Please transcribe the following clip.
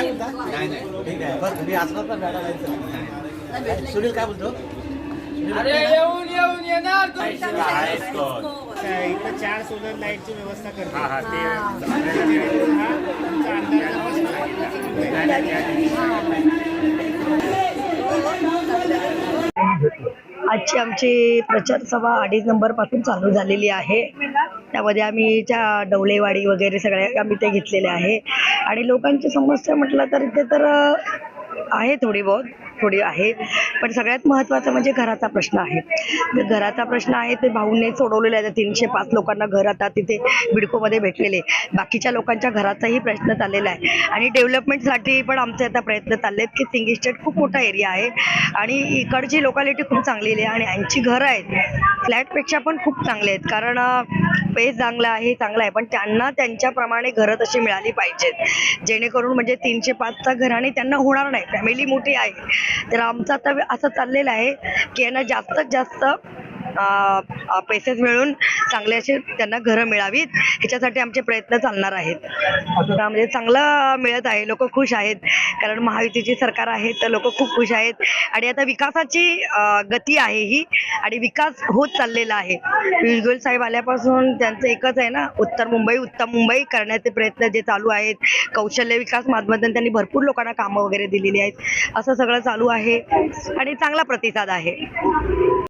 काय बोलता नाही नाही. ठीक आहे. बरं तुम्ही असणार तर मॅडम सुनील काय बोलतो? अरे येऊन येऊन येणार इथं चार सोलर लाईटची व्यवस्था करते. हा हा ते आजची आमची प्रचार सभा अडीच नंबरपासून चालू झालेली आहे. त्यामध्ये आम्ही त्या डवळेवाडी वगैरे सगळ्या आम्ही ते घेतलेले आहे. आणि लोकांची समस्या म्हटलं तर इथे तर आहे थोडी बहुत. थोडी आहे. पण सगळ्यात महत्त्वाचं म्हणजे घराचा प्रश्न आहे. तर घराचा प्रश्न आहे ते भाऊने सोडवलेला आहे तीनशे पाच लोकांना घर आता तिथे बिडकोमध्ये भेटलेले बाकीच्या लोकांच्या घराचाही प्रश्न चाललेला आहे. आणि डेव्हलपमेंटसाठी पण आमचे आता प्रयत्न चालले आहेत की सिंग इस्टेट खूप मोठा एरिया आहे. आणि इकडची लोकॅलिटी खूप चांगलेली आहे आणि यांची घरं आहेत. फ्लॅटपेक्षा पण खूप चांगले आहेत. कारण पेस चांगला आहे चांगला आहे. पण त्यांना त्यांच्याप्रमाणे घरं तशी मिळाली पाहिजेत. जेणेकरून म्हणजे तीनशे पाचचा घराणे त्यांना होणार नाही. फॅमिली मोठी आहे. तर आमचं आता असं चाललेलं आहे की यांना जास्तीत जास्त पैसेच मिळून चांगले असे त्यांना घरं मिळावीत. ह्याच्यासाठी आमचे प्रयत्न चालणार आहेत. आता म्हणजे चांगलं मिळत आहे. लोक खुश आहेत. कारण महायुतीची सरकार आहे तर लोक खूप खुश आहेत. आणि आता विकासाची गती आहे ही. आणि विकास होत चाललेला आहे. पियुष गोयल साहेब आल्यापासून त्यांचं एकच आहे ना उत्तर मुंबई उत्तम मुंबई करण्याचे प्रयत्न जे चालू आहेत. कौशल्य विकास माध्यमातून त्यांनी भरपूर लोकांना कामं वगैरे दिलेली आहेत. असं सगळं चालू आहे. आणि चांगला प्रतिसाद आहे.